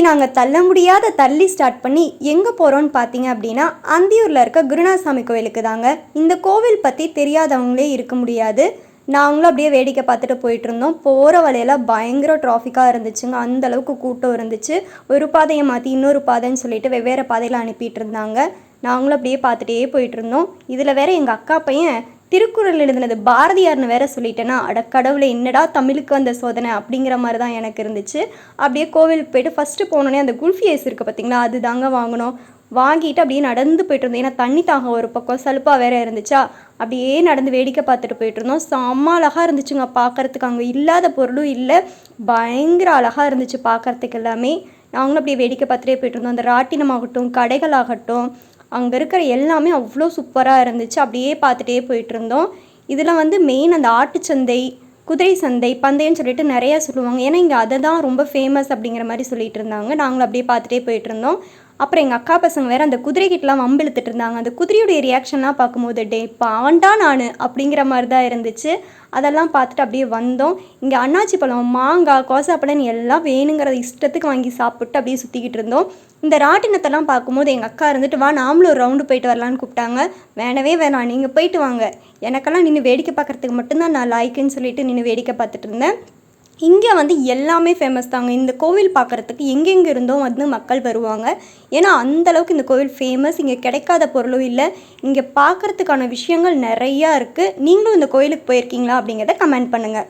இப்படி நாங்கள் தள்ள முடியாத தள்ளி ஸ்டார்ட் பண்ணி எங்கே போகிறோன்னு பார்த்தீங்க அப்படின்னா அந்தியூரில் இருக்க குருநாசாமி கோவிலுக்கு தாங்க. இந்த கோவில் பற்றி தெரியாதவங்களே இருக்க முடியாது. நாங்களும் அப்படியே வேடிக்கை பார்த்துட்டு போயிட்டு இருந்தோம். போகிற வழியில பயங்கர டிராஃபிக்காக இருந்துச்சுங்க. அந்த அளவுக்கு கூட்டம் இருந்துச்சு. ஒரு பாதையை மாற்றி இன்னொரு பாதைன்னு சொல்லிட்டு வெவ்வேறு பாதையில் அனுப்பிட்டு இருந்தாங்க. நாங்களும் அப்படியே பார்த்துட்டே போயிட்டு இருந்தோம். இதில் வேற எங்கள் அக்கா பையன் திருக்குறள் எழுதினது பாரதியார்னு வேற சொல்லிட்டேன்னா அடக்கடவுளை என்னடா தமிழுக்கு வந்த சோதனை அப்படிங்கிற மாதிரி தான் எனக்கு இருந்துச்சு. அப்படியே கோவிலுக்கு போயிட்டு ஃபஸ்ட்டு போனோடனே அந்த குல்ஃபி ஐஸ் இருக்குது பார்த்திங்களா அது தாங்க வாங்கினோம். வாங்கிட்டு அப்படியே நடந்து போயிட்டு இருந்தோம். ஏன்னா தண்ணி தாகம் ஒரு பக்கம் சலுப்பாக வேற இருந்துச்சா அப்படியே நடந்து வேடிக்கை பார்த்துட்டு போயிட்டு இருந்தோம். செம்ம அழகாக இருந்துச்சுங்க பார்க்கறதுக்கு அங்கே இல்லாத பொருளும் இல்லை பயங்கர அழகாக இருந்துச்சு பார்க்கறதுக்கு எல்லாமே. நாங்களும் அப்படியே வேடிக்கை பார்த்துட்டே போயிட்டு இருந்தோம். அந்த ராட்டினமாகட்டும் கடைகளாகட்டும் அங்கே இருக்கிற எல்லாமே அவ்வளோ சூப்பராக இருந்துச்சு. அப்படியே பார்த்துட்டே போயிட்டுருந்தோம் இதில் வந்து மெயின் அந்த ஆட்டுச்சந்தை குதிரை சந்தை பந்தயம்னு சொல்லிட்டு நிறையா சொல்லுவாங்க. ஏன்னா இங்கே அதை தான் ரொம்ப ஃபேமஸ் அப்படிங்கிற மாதிரி சொல்லிட்டு இருந்தாங்க. நாங்களும் அப்படியே பார்த்துட்டே போயிட்டு இருந்தோம். அப்புறம் எங்கள் அக்கா பசங்க வேற அந்த குதிரைகிட்டலாம் வம்பிழுத்துட்டு இருந்தாங்க. அந்த குதிரையுடைய ரியாக்ஷன்லாம் பார்க்கும்போது டே பாண்டா நான் அப்படிங்கிற மாதிரி தான் இருந்துச்சு. அதெல்லாம் பார்த்துட்டு அப்படியே வந்தோம். இங்கே அன்னாச்சி பழம் மாங்காய் கோசாப்பழம் எல்லாம் வேணுங்கிற இஷ்டத்துக்கு வாங்கி சாப்பிட்டு அப்படியே சுற்றிக்கிட்டு இருந்தோம். இந்த ராட்டினத்தெல்லாம் பார்க்கும்போது எங்கள் அக்கா இருந்துட்டு வா நாமளும் ஒரு ரவுண்டு போயிட்டு வரலான்னு கூப்பிட்டாங்க. வேணவே வேணாம் நீங்கள் போயிட்டு வாங்க. எனக்கெல்லாம் நின்று வேடிக்கை பார்க்குறதுக்கு மட்டும்தான் நான் லாய்க்குன்னு சொல்லிட்டு நின்று வேடிக்கை பார்த்துட்டு இருந்தேன். இங்கே வந்து எல்லாமே ஃபேமஸ் தாங்க. இந்த கோவில் பார்க்குறதுக்கு எங்கெங்கே இருந்தோ வந்து மக்கள் வருவாங்க. ஏன்னா அந்த அளவுக்கு இந்த கோவில் ஃபேமஸ் இங்கே கிடைக்காத பொருளும் இல்லை. இங்கே பார்க்குறதுக்கான விஷயங்கள் நிறையா இருக்குது நீங்களும் இந்த கோயிலுக்கு போயிருக்கீங்களா அப்படிங்கிறத கமெண்ட் பண்ணுங்கள்